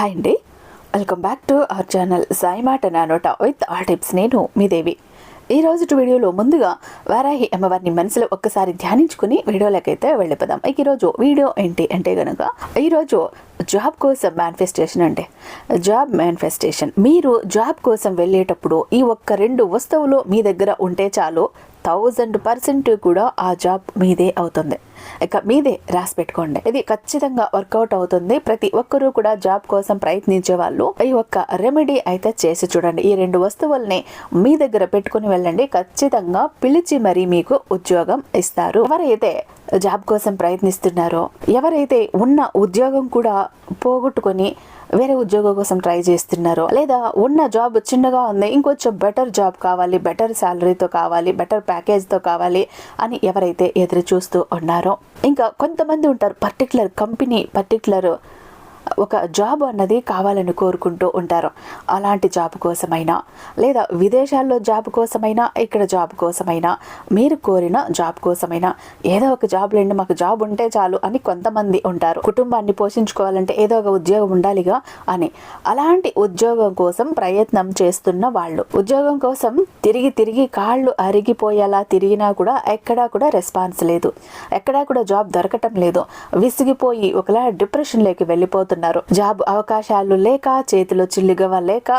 Hi అండి. Welcome back to our channel Sai మాట నానోట విత్ ఆ టిప్స్ నేను మీ దేవి. ఈ రోజు వీడియోలో ముందుగా వారాహి అమ్మవారిని మనసులో ఒక్కసారి ధ్యానించుకుని వీడియోలకైతే వెళ్ళిపోదాం. ఇక ఈరోజు వీడియో ఏంటి అంటే కనుక ఈరోజు జాబ్ కోసం మేనిఫెస్టేషన్ అంటే జాబ్ మేనిఫెస్టేషన్ మీరు జాబ్ కోసం వెళ్ళేటప్పుడు ఈ ఒక్క రెండు వస్తువులు మీ దగ్గర ఉంటే చాలు థౌజండ్ పర్సెంట్ కూడా ఆ జాబ్ మీదే అవుతుంది. ఇక మీదే రాసి పెట్టుకోండి. ఇది ఖచ్చితంగా వర్కౌట్ అవుతుంది. ప్రతి ఒక్కరూ కూడా జాబ్ కోసం ప్రయత్నించే వాళ్ళు ఈ ఒక్క రెమెడీ అయితే చేసి చూడండి. ఈ రెండు వస్తువుల్ని మీ దగ్గర పెట్టుకుని వెళ్ళండి. ఖచ్చితంగా పిలిచి మరీ మీకు ఉద్యోగం ఇస్తారు. ఎవరైతే జాబ్ కోసం ప్రయత్నిస్తున్నారో ఎవరైతే ఉన్న ఉద్యోగం కూడా పోగొట్టుకొని వేరే ఉద్యోగం కోసం ట్రై చేస్తున్నారో లేదా ఉన్న జాబ్ చిన్నగా ఉంది ఇంకొంచెం బెటర్ జాబ్ కావాలి బెటర్ శాలరీతో కావాలి బెటర్ ప్యాకేజ్తో కావాలి అని ఎవరైతే ఎదురు చూస్తూ ఉన్నారో ఇంకా కొంతమంది ఉంటారు పర్టికులర్ కంపెనీ పర్టికులర్ ఒక జాబ్ అన్నది కావాలని కోరుకుంటూ ఉంటారు. అలాంటి జాబ్ కోసమైనా లేదా విదేశాల్లో జాబ్ కోసమైనా ఇక్కడ జాబ్ కోసమైనా మీరు కోరిన జాబ్ కోసమైనా ఏదో ఒక జాబ్ లేండి మాకు జాబ్ ఉంటే చాలు అని కొంతమంది ఉంటారు. కుటుంబాన్ని పోషించుకోవాలంటే ఏదో ఒక ఉద్యోగం ఉండాలిగా అని. అలాంటి ఉద్యోగం కోసం ప్రయత్నం చేస్తున్న వాళ్ళు. ఉద్యోగం కోసం తిరిగి తిరిగి కాళ్ళు అరిగిపోయేలా తిరిగినా కూడా ఎక్కడా కూడా రెస్పాన్స్ లేదు. ఎక్కడా కూడా జాబ్ దొరకటం లేదు. విసిగిపోయి ఒకలా డిప్రెషన్లోకి వెళ్ళిపోతున్నారు జాబ్ అవకాశాలు లేక చేతిలో చిల్లిగవ లేక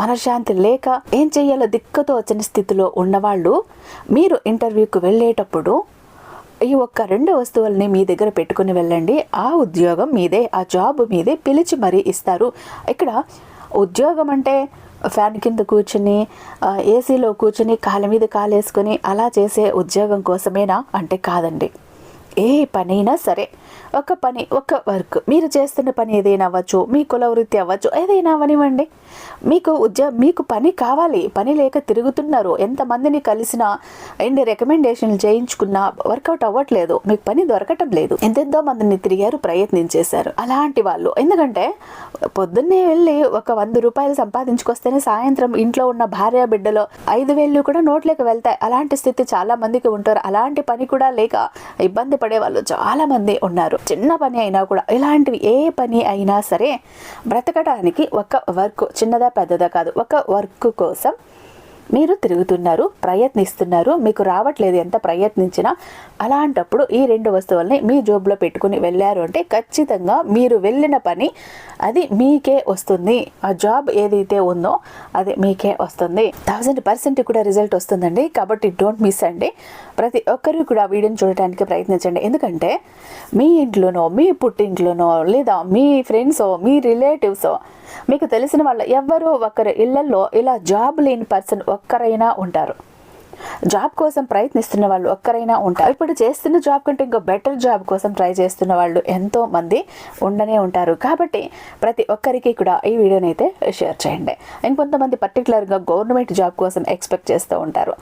మనశ్శాంతి లేక ఏం చేయాలో దిక్కుతో వచ్చిన స్థితిలో ఉన్నవాళ్ళు మీరు ఇంటర్వ్యూకి వెళ్ళేటప్పుడు ఈ ఒక్క రెండు వస్తువుల్ని మీ దగ్గర పెట్టుకుని వెళ్ళండి. ఆ ఉద్యోగం మీదే ఆ జాబ్ మీదే పిలిచి మరీ ఇస్తారు. ఇక్కడ ఉద్యోగం అంటే ఫ్యాన్ కింద కూర్చుని ఏసీలో కూర్చుని కాళ్ళ మీద కాలేసుకొని అలా చేసే ఉద్యోగం కోసమేనా? అంటే కాదండి. ఏ పనైనా సరే. ఒక పని ఒక వర్క్. మీరు చేస్తున్న పని ఏదైనా అవ్వచ్చు మీ కుల వృత్తి అవ్వచ్చు ఏదైనా అవనివ్వండి. మీకు ఉద్యోగ మీకు పని కావాలి. పని లేక తిరుగుతున్నారు. ఎంతమందిని కలిసినా ఎన్ని రికమెండేషన్లు చేయించుకున్నా వర్కౌట్ అవ్వట్లేదు. మీకు పని దొరకటం లేదు. ఎంతెంతో మందిని తిరిగారు ప్రయత్నించేశారు. అలాంటి వాళ్ళు. ఎందుకంటే పొద్దున్నే వెళ్ళి ఒక వంద రూపాయలు సంపాదించుకొస్తేనే సాయంత్రం ఇంట్లో ఉన్న భార్య బిడ్డలో ఐదు వేలు కూడా నోట్లోకి వెళ్తాయి. అలాంటి స్థితి చాలా మందికి ఉంటారు. అలాంటి పని కూడా లేక ఇబ్బంది పడే వాళ్ళు చాలా మంది ఉన్నారు. చిన్న పని అయినా కూడా ఇలాంటివి ఏ పని అయినా సరే బ్రతకడానికి ఒక వర్క్ చిన్నదా పెద్దదా కాదు ఒక వర్క్ కోసం మీరు తిరుగుతున్నారు ప్రయత్నిస్తున్నారు మీకు రావట్లేదు ఎంత ప్రయత్నించినా అలాంటప్పుడు ఈ రెండు వస్తువుల్ని మీ జోబులో పెట్టుకుని వెళ్ళారు అంటే ఖచ్చితంగా మీరు వెళ్ళిన పని అది మీకే వస్తుంది. ఆ జాబ్ ఏదైతే ఉందో అది మీకే వస్తుంది. థౌజండ్ పర్సెంట్ కూడా రిజల్ట్ వస్తుందండి. కాబట్టి డోంట్ మిస్ అండి. ప్రతి ఒక్కరు కూడా వీడియోని చూడటానికి ప్రయత్నించండి. ఎందుకంటే మీ ఇంట్లోనో మీ పుట్టింట్లోనో లేదా మీ ఫ్రెండ్సో మీ రిలేటివ్సో మీకు తెలిసిన వాళ్ళ ఎవరో ఒకరు ఇళ్ళలో ఇలా జాబ్ లేని పర్సన్ ఒక్కరైనా ఉంటారు. జాబ్ కోసం ప్రయత్నిస్తున్న వాళ్ళు ఒక్కరైనా ఉంటారు. ఇప్పుడు చేస్తున్న జాబ్ కంటే ఇంకో బెటర్ జాబ్ కోసం ట్రై చేస్తున్న వాళ్ళు ఎంతో మంది ఉండనే ఉంటారు. కాబట్టి ప్రతి ఒక్కరికి కూడా ఈ వీడియోని అయితే షేర్ చేయండి. ఇంకొంతమంది పర్టికులర్గా గవర్నమెంట్ జాబ్ కోసం ఎక్స్పెక్ట్ చేస్తూ ఉంటారు.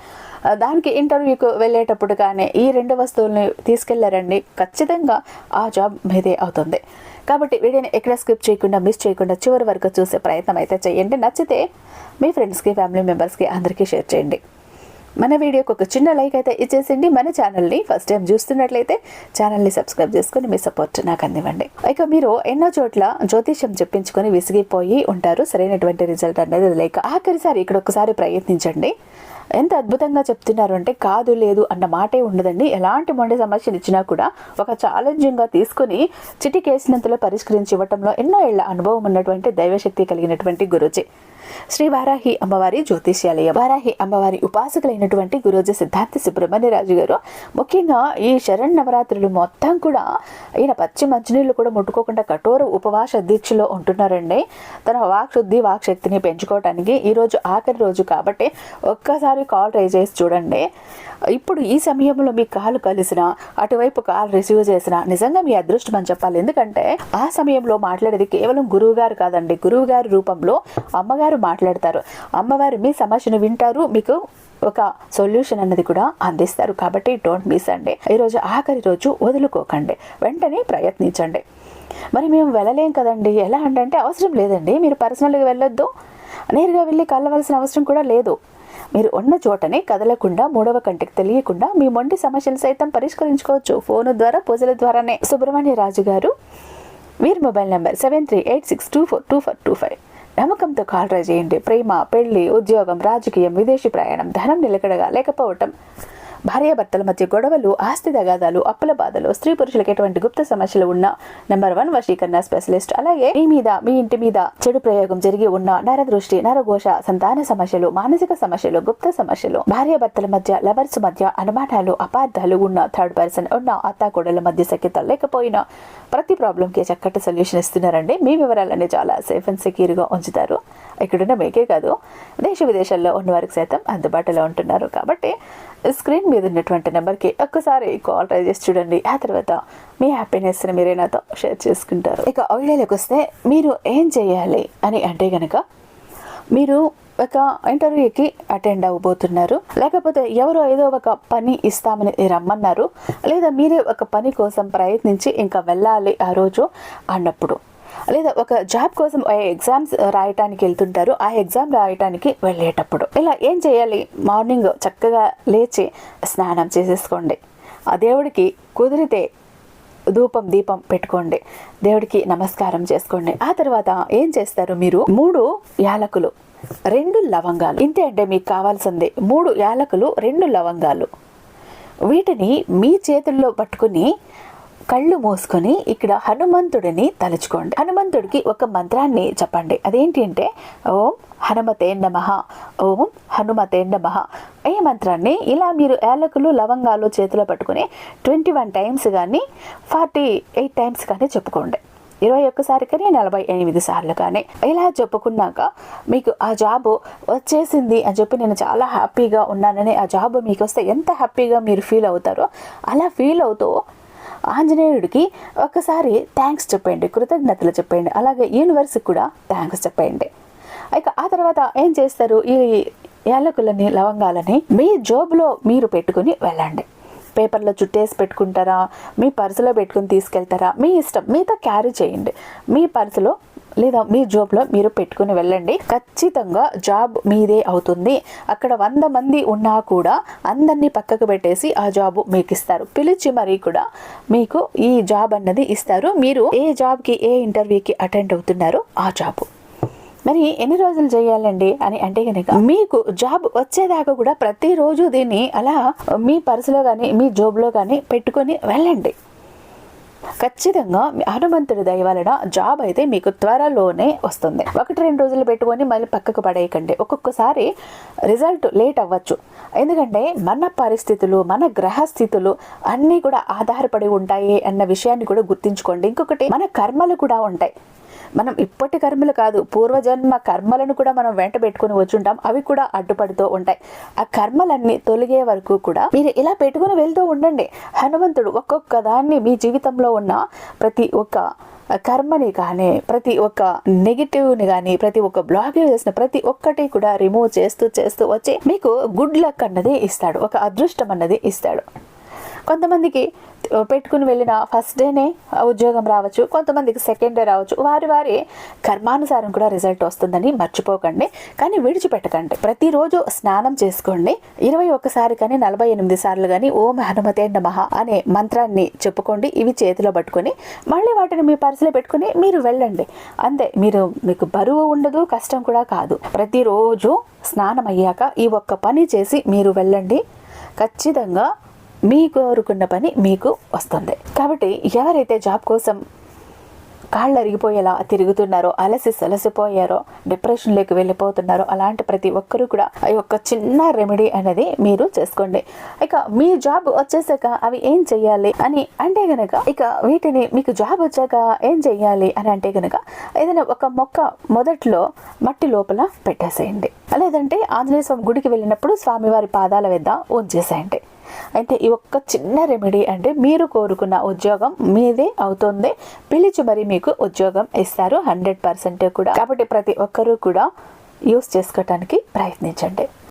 దానికి ఇంటర్వ్యూకి వెళ్ళేటప్పుడు కానీ ఈ రెండు వస్తువుల్ని తీసుకెళ్ళారండి. ఖచ్చితంగా ఆ జాబ్ మీదే అవుతుంది. కాబట్టి వీడియోని ఎక్కడ స్కిప్ చేయకుండా మిస్ చేయకుండా చివరి వరకు చూసే ప్రయత్నం అయితే చేయండి. నచ్చితే మీ ఫ్రెండ్స్కి ఫ్యామిలీ మెంబర్స్కి అందరికీ షేర్ చేయండి. మన వీడియోకి ఒక చిన్న లైక్ అయితే ఇచ్చేసిండి మన ఛానల్ని ఫస్ట్ టైం చూస్తున్నట్లయితే ఛానల్ని సబ్స్క్రైబ్ చేసుకుని మీ సపోర్ట్ నాకు అందివ్వండి. ఇక మీరు ఎన్నో చోట్ల జ్యోతిష్యం చెప్పించుకొని విసిగిపోయి ఉంటారు. సరైనటువంటి రిజల్ట్ అనేది లేక ఆఖరిసారి ఇక్కడ ఒకసారి ప్రయత్నించండి. ఎంత అద్భుతంగా చెప్తున్నారు అంటే కాదు లేదు అన్న మాటే ఉండదండి. ఎలాంటి మొండి సమస్యలు ఇచ్చినా కూడా ఒక ఛాలెంజింగ్గా తీసుకుని చిటికేసినంతలో పరిష్కరించి ఇవ్వటంలో ఎన్నో ఏళ్ళ అనుభవం ఉన్నటువంటి దైవశక్తి కలిగినటువంటి గురుజీ. శ్రీ వారాహి అమ్మవారి జ్యోతిష్యాలయం వారాహి అమ్మవారి ఉపాసకులైనటువంటి గురూజీ సిద్ధార్థ సుబ్రహ్మణ్య రాజు గారు. ముఖ్యంగా ఈ శరణ్ నవరాత్రులు మొత్తం కూడా ఈయన పచ్చి మంచినీళ్ళు కూడా ముట్టుకోకుండా కఠోర ఉపవాస దీక్షలో ఉంటున్నారండి. తన వాక్శుద్ధి వాక్శక్తిని పెంచుకోవడానికి ఈ రోజు ఆఖరి రోజు కాబట్టి ఒక్కసారి కాల్ రైజ్ చేసి చూడండి. ఇప్పుడు ఈ సమయంలో మీ కాలు కలిసిన అటువైపు కాల్ రిసీవ్ చేసిన నిజంగా మీ అదృష్టం అని చెప్పాలి. ఎందుకంటే ఆ సమయంలో మాట్లాడేది కేవలం గురువు గారు కాదండి. గురువు గారి రూపంలో అమ్మగారు మాట్లాడతారు. అమ్మవారు మీ సమస్యను వింటారు. మీకు ఒక సొల్యూషన్ అన్నది కూడా అందిస్తారు. కాబట్టి డోంట్ మిస్ అండి. ఈరోజు ఆఖరి రోజు వదులుకోకండి. వెంటనే ప్రయత్నించండి. మరి మేము వెళ్ళలేం కదండి. ఎలా అంటే అవసరం లేదండి. మీరు పర్సనల్గా వెళ్ళొద్దు. నేరుగా వెళ్ళి కలవలసిన అవసరం కూడా లేదు. మీరు ఉన్న చోటనే కదలకుండా మూడవ కంటికి తెలియకుండా మీ మొండి సమస్యలు సైతం పరిష్కరించుకోవచ్చు. ఫోన్ ద్వారా పూజల ద్వారానే. సుబ్రహ్మణ్య రాజు గారు వీరి mobile number seven three eight six two four two four two five. నమ్మకంతో కాల్ ట్రై చేయండి. ప్రేమ పెళ్ళి ఉద్యోగం రాజకీయం విదేశీ ప్రయాణం ధనం నిలకడగా లేకపోవటం. భార్యాభర్తల మధ్య గొడవలు ఆస్తి తగాదాలు అప్పుల బాధలు స్త్రీ పురుషులకు ఎటువంటి గుప్త సమస్యలు ఉన్న నెంబర్ వన్ వశీకరణ స్పెషలిస్ట్ అలాగే మీ మీద మీ ఇంటి మీద చెడు ప్రయోగం జరిగి ఉన్న నరదృష్టి నరఘోష సంతాన సమస్యలు మానసిక సమస్యలు గుప్త సమస్యలు. భార్యాభర్తల మధ్య లవర్స్ మధ్య అనుమానాలు అపార్థాలు ఉన్న థర్డ్ పర్సన్ ఉన్న అత్తాకోడల మధ్య సఖ్యత లేకపోయినా ప్రతి ప్రాబ్లంకి చక్కటి సొల్యూషన్ ఇస్తున్నారండి. మీ వివరాలన్నీ చాలా సేఫ్ అండ్ సెక్యూర్గా ఉంచుతారు. ఇక్కడున్న మీకే కాదు దేశ విదేశాల్లో ఉన్న వారికి సైతం అందుబాటులో ఉంటున్నారు. కాబట్టి స్క్రీన్ మీద ఉన్నటువంటి నెంబర్కి ఒక్కసారి కాల్ ట్రై చేసి చూడండి. ఆ తర్వాత మీ హ్యాపీనెస్ని మీరే నాతో షేర్ చేసుకుంటారు. ఇక వీడియోలోకి వస్తే మీరు ఏం చేయాలి అని అంటే కనుక మీరు ఒక ఇంటర్వ్యూకి అటెండ్ అవ్వబోతున్నారు. లేకపోతే ఎవరో ఏదో ఒక పని ఇస్తామని రమ్మన్నారు. లేదా మీరే ఒక పని కోసం ప్రయత్నించి ఇంకా వెళ్ళాలి ఆ రోజు అన్నప్పుడు. లేదా ఒక జాబ్ కోసం ఎగ్జామ్స్ రాయటానికి వెళ్తుంటారు. ఆ ఎగ్జామ్ రాయటానికి వెళ్ళేటప్పుడు. ఇలా ఏం చేయాలి? మార్నింగ్ చక్కగా లేచి స్నానం చేసేసుకోండి. ఆ దేవుడికి కుదిరితే ధూపం దీపం పెట్టుకోండి. దేవుడికి నమస్కారం చేసుకోండి. ఆ తర్వాత ఏం చేస్తారు మీరు? మూడు యాలకులు రెండు లవంగాలు. ఇంతే అంటే మీకు కావాల్సిందే. మూడు యాలకులు రెండు లవంగాలు. వీటిని మీ చేతుల్లో పట్టుకుని కళ్ళు మూసుకొని ఇక్కడ హనుమంతుడిని తలుచుకోండి. హనుమంతుడికి ఒక మంత్రాన్ని చెప్పండి. అదేంటి అంటే ఓం హనుమతే నమ ఓం హనుమతే నమ. ఈ మంత్రాన్ని? ఇలా మీరు ఏలకులు లవంగాలు చేతిలో పట్టుకుని ట్వంటీ వన్ టైమ్స్ కానీ ఫార్టీ ఎయిట్ టైమ్స్ కానీ చెప్పుకోండి. ఇరవై ఒక్కసారి కానీ నలభై ఎనిమిది సార్లు కానీ. ఇలా చెప్పుకున్నాక మీకు ఆ జాబ్ వచ్చేసింది అని చెప్పి నేను చాలా హ్యాపీగా ఉన్నానని ఆ జాబ్ మీకు వస్తే ఎంత హ్యాపీగా మీరు ఫీల్ అవుతారో అలా ఫీల్ అవుతూ ఆంజనేయుడికి ఒకసారి థ్యాంక్స్ చెప్పండి కృతజ్ఞతలు చెప్పండి అలాగే యూనివర్స్కి కూడా థ్యాంక్స్ చెప్పండి ఇక ఆ తర్వాత ఏం చేస్తారు? ఈ యాలకులని లవంగాలని మీ జోబులో మీరు పెట్టుకుని వెళ్ళండి. పేపర్లో చుట్టేసి పెట్టుకుంటారా? మీ పర్సులో పెట్టుకుని తీసుకెళ్తారా? మీ ఇష్టం మీతో క్యారీ చేయండి. మీ పర్సులో లేదా మీ జాబ్లో మీరు పెట్టుకుని వెళ్ళండి. ఖచ్చితంగా జాబ్ మీదే అవుతుంది. అక్కడ వంద మంది ఉన్నా కూడా అందరినీ పక్కకు పెట్టేసి ఆ జాబ్ మీకు ఇస్తారు. పిలిచి మరీ కూడా మీకు ఈ జాబ్ అన్నది ఇస్తారు. మీరు ఏ జాబ్కి ఏ ఇంటర్వ్యూకి అటెండ్ అవుతున్నారో ఆ జాబ్ మరి ఎన్ని రోజులు చేయాలండి అని అంటే కనుక మీకు జాబ్ వచ్చేదాకా కూడా ప్రతిరోజు దీన్ని అలా మీ పర్సులో కానీ మీ జాబ్లో కానీ పెట్టుకొని వెళ్ళండి. ఖచ్చితంగా హనుమంతుడి దయవలన జాబ్ అయితే మీకు త్వరలోనే వస్తుంది. ఒకటి రెండు రోజులు పెట్టుకొని మళ్ళీ పక్కకు పడేయకండి. ఒక్కొక్కసారి రిజల్ట్ లేట్ అవ్వచ్చు. ఎందుకంటే మన పరిస్థితులు మన గ్రహస్థితులు అన్నీ కూడా ఆధారపడి ఉంటాయి అన్న విషయాన్ని కూడా గుర్తించుకోండి. ఇంకొకటి మన కర్మలు కూడా ఉంటాయి. మనం ఇప్పటి కర్మలు కాదు పూర్వజన్మ కర్మలను కూడా మనం వెంట పెట్టుకుని వచ్చుంటాం. అవి కూడా అడ్డుపడుతూ ఉంటాయి. ఆ కర్మలన్నీ తొలగే వరకు కూడా మీరు ఇలా పెట్టుకుని వెళ్తూ ఉండండి. హనుమంతుడు ఒక్కొక్క దాన్ని మీ జీవితంలో ఉన్న ప్రతి ఒక్క కర్మని కానీ ప్రతి ఒక్క నెగిటివ్ని కానీ ప్రతి ఒక్క బ్లాకేజెస్ని ప్రతి ఒక్కటి కూడా రిమూవ్ చేస్తూ చేస్తూ వచ్చి మీకు గుడ్ లక్ అన్నది ఇస్తాడు. ఒక అదృష్టం అన్నది ఇస్తాడు. కొంతమందికి పెట్టుకుని వెళ్ళిన ఫస్ట్ డేనే ఉద్యోగం రావచ్చు కొంతమందికి సెకండ్ డే రావచ్చు. వారి వారి కర్మానుసారం కూడా రిజల్ట్ వస్తుందని మర్చిపోకండి. కానీ విడిచిపెట్టకండి. ప్రతిరోజు స్నానం చేసుకోండి. ఇరవై ఒక్కసారి కానీ నలభై ఎనిమిది సార్లు కానీ ఓం హనుమతే నమః అనే మంత్రాన్ని చెప్పుకోండి. ఇవి చేతిలో పట్టుకొని మళ్ళీ వాటిని మీ పర్సులో పెట్టుకుని మీరు వెళ్ళండి. అంతే మీరు మీకు బరువు ఉండదు కష్టం కూడా కాదు. ప్రతిరోజు స్నానం అయ్యాక ఈ ఒక్క పని చేసి మీరు వెళ్ళండి. ఖచ్చితంగా మీ కోరుకున్న పని మీకు వస్తుంది. కాబట్టి ఎవరైతే జాబ్ కోసం కాళ్ళు అరిగిపోయేలా తిరుగుతున్నారో అలసి సలసిపోయారో డిప్రెషన్లోకి వెళ్ళిపోతున్నారో అలాంటి ప్రతి ఒక్కరూ కూడా ఈ యొక్క చిన్న రెమెడీ అనేది మీరు చేసుకోండి. ఇక మీ జాబ్ వచ్చేసాక అవి ఏం చెయ్యాలి అని అంటే గనక ఇక వీటిని మీకు జాబ్ వచ్చాక ఏం చెయ్యాలి అని అంటే గనక ఏదైనా ఒక మొక్క మొదట్లో మట్టి లోపల పెట్టేసేయండి. లేదంటే ఆంజనేయ స్వామి గుడికి వెళ్ళినప్పుడు స్వామివారి పాదాల వద్ద ఉంచేసేయండి. అయితే ఈ ఒక్క చిన్న రెమెడీ అంటే మీరు కోరుకున్న ఉద్యోగం మీదే అవుతుంది. పిలిచి మరి మీకు ఉద్యోగం ఇస్తారు హండ్రెడ్ పర్సెంట్ కూడా. కాబట్టి ప్రతి ఒక్కరూ కూడా యూస్ చేసుకోవటానికి ప్రయత్నించండి.